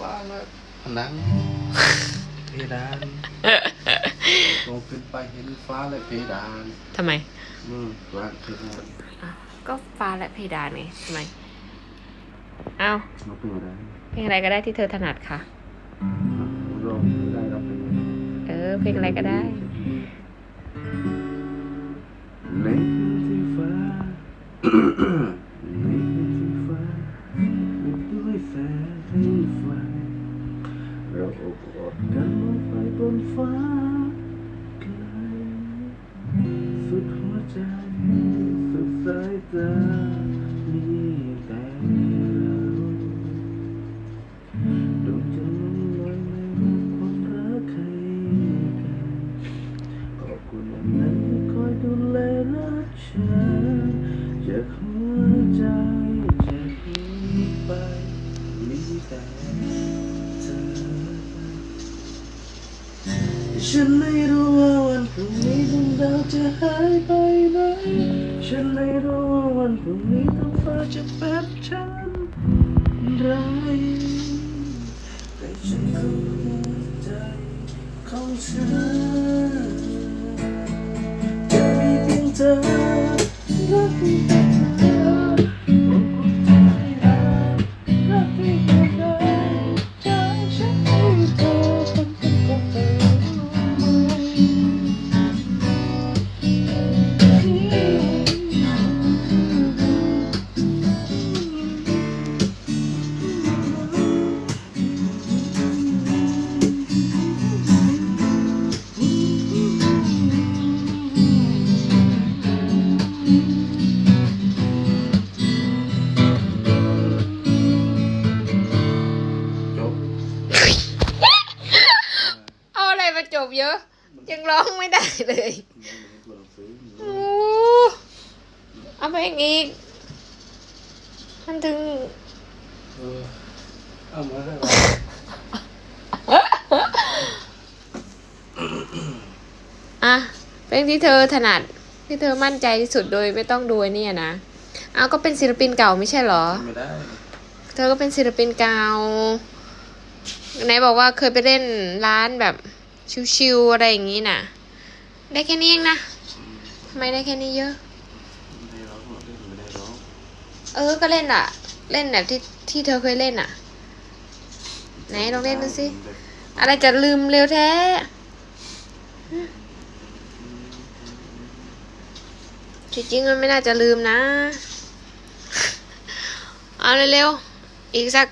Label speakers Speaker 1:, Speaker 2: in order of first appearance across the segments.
Speaker 1: ฟ้าและผนังเพดานมองขึ้นไปเห็นฟ้าและเพดาน
Speaker 2: ทำไม
Speaker 1: อืมว่าคือว่า
Speaker 2: อะก็ฟ้าและเพดานไงทำไม เอา
Speaker 1: เราเป็นอะไร
Speaker 2: เพลงอะไรก็ได้ที่เธอถนัดค่ะ
Speaker 1: ร้องไม่ได้เราเป็น
Speaker 2: เออ เพลงอะไรก็ได้
Speaker 1: ในพื้นที่ฟ้า อบอดกันลงไปบนฟ้าไกลสุดหัวใจสุดสายตามีแต่ ฉันไม่รู้ว่าวันพรุ่งนี้ดวงดาวจะหายไปไหน ฉันไม่รู้ว่าวันพรุ่งนี้ท้องฟ้าจะเป็นเช่นไรแต่ฉันก็หัวใจของฉันจะมีเพียงเธอ บเยอะ
Speaker 2: ยังร้องไม่ได้เลยโอ้เอาเพลงอีกมันถึง
Speaker 1: เออเอามาได้
Speaker 2: อะเพลงที่เธอถนัดที่เธอมั่นใจที่สุดโดยไม่ต้องดูไอ้เนี่ยนะเอาก็เป็นศิลปินเก่าไม่ใช่เหรอ
Speaker 1: ไม่ได้
Speaker 2: เธอก็เป็นศิลปินเก่าไหนบอกว่าเคยไปเล่นร้านแบบ ชิวๆอะไรอย่างนี้น่ะได้แค่นี้เองนะทำไมได้แค่นี้เยอะ เออก็เล่นอะ เล่นแบบที่ที่เธอเคยเล่นอะ ไหนลองเล่นดูสิอะไรจะลืมเร็วแท้จริงมันไม่น่าจะลืมนะ เอาเร็วๆ อีกสัก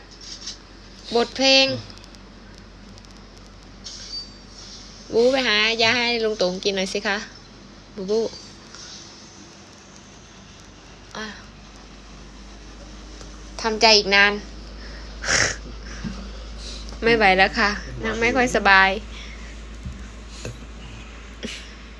Speaker 2: บทเพลง บูไปหายาให้ลุงตงกินหน่อยสิคะ บูบูทำใจอีกนาน ไม่ไหวแล้วค่ะ นั่งไม่ค่อยสบาย